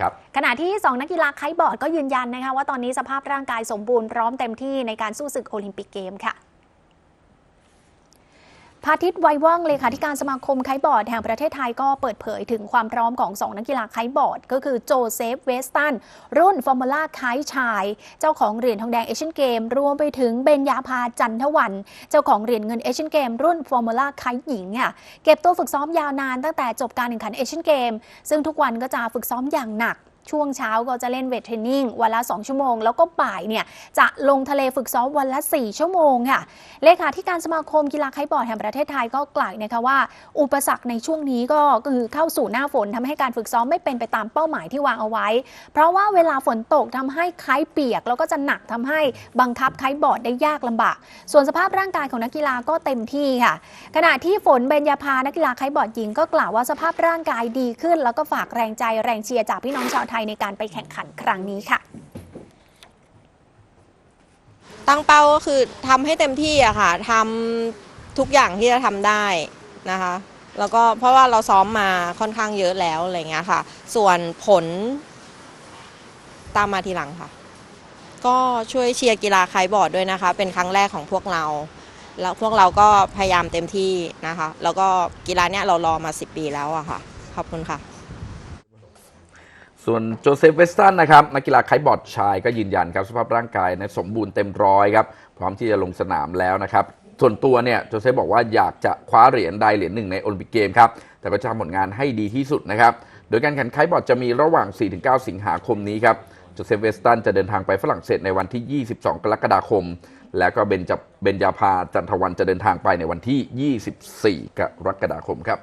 ครับขณะที่ 2 นักกีฬาไคบอร์ดก็ยืนยันนะคะว่าตอนนี้สภาพร่างกายสมบูรณ์พร้อมเต็มที่ในการสู้ศึกโอลิมปิกเกมค่ะาทิตย์ไวว่องเลขาธิการสมาคมไคบอร์ดแห่งประเทศไทยก็เปิดเผยถึงความพร้อมของ 2 นักกีฬาไคบอร์ด ก็คือโจเซฟเวสตัน รุ่นฟอร์มูล่าไคชาย เจ้าของเหรียญทองแดงเอเชียนเกม รวมไปถึงเบญญาภาจันทวัน เจ้าของเหรียญเงินเอเชียนเกม รุ่นฟอร์มูล่าไคหญิงค่ะเก็บตัวฝึกซ้อมยาวนานตั้งแต่จบการแข่งขันเอเชียนเกม ซึ่งทุกวันก็จะฝึกซ้อมอย่างหนัก ช่วงเช้าก็จะเล่นเวทเทรนนิ่งวันละ 2 ชั่วโมง แล้วก็บ่ายเนี่ยจะลงทะเลฝึกซ้อมวันละ 4 ชั่วโมงค่ะ เลขาธิการสมาคมกีฬาไคบอร์ดแห่งประเทศไทยก็กล่าวนะคะว่า อุปสรรคในช่วงนี้ก็คือเข้าสู่หน้าฝนทำให้การฝึกซ้อมไม่เป็นไปตามเป้าหมายที่วางเอาไว้ เพราะว่าเวลาฝนตกทำให้ไคท์เปียก แล้วก็จะหนักทำให้บังคับไคท์บอร์ดได้ยากลำบาก ส่วนสภาพร่างกายของนักกีฬาก็เต็มที่ค่ะ ขณะที่ฝนเบญญาภานักกีฬาไคบอร์ดหญิงก็กล่าวว่าสภาพร่างกายดีขึ้น แล้วก็ฝากแรงใจแรงเชียร์จากพี่น้องชาวไทยในการไปแข่งขันครั้งนี้ค่ะ ตั้งเป้าก็คือทำให้เต็มที่อะค่ะทำทุกอย่างที่จะทำได้นะคะ แล้วก็เพราะว่าเราซ้อมมาค่อนข้างเยอะแล้วอะไรเงี้ยค่ะ ส่วนผลตามมาทีหลังค่ะ ก็ช่วยเชียร์กีฬาไคบอร์ดด้วยนะคะ เป็นครั้งแรกของพวกเรา แล้วพวกเราก็พยายามเต็มที่นะคะ แล้วก็กีฬาเนี้ยเรารอมา 10 ปีแล้วอะค่ะ ขอบคุณค่ะ ส่วนโจเซฟเวสตันนะครับนักกีฬาไคบอร์ดชายก็ยืนยันครับสภาพร่างกายนะสมบูรณ์เต็มร้อยครับพร้อมที่จะลงสนามแล้วนะครับส่วนตัวเนี่ยโจเซฟบอกว่าอยากจะคว้าเหรียญใดเหรียญหนึ่งในโอลิมปิกเกมครับแต่ก็จะทำผลงานให้ดีที่สุดนะครับโดยการแข่งไคบอร์ดจะมีระหว่าง 4-9 สิงหาคมนี้ครับโจเซฟเวสตันจะเดินทางไปฝรั่งเศสในวันที่ 22 กรกฎาคม แล้วก็เบนจาเบนยาพาจันทวันจะเดินทางไปในวันที่ 24 กรกฎาคมครับ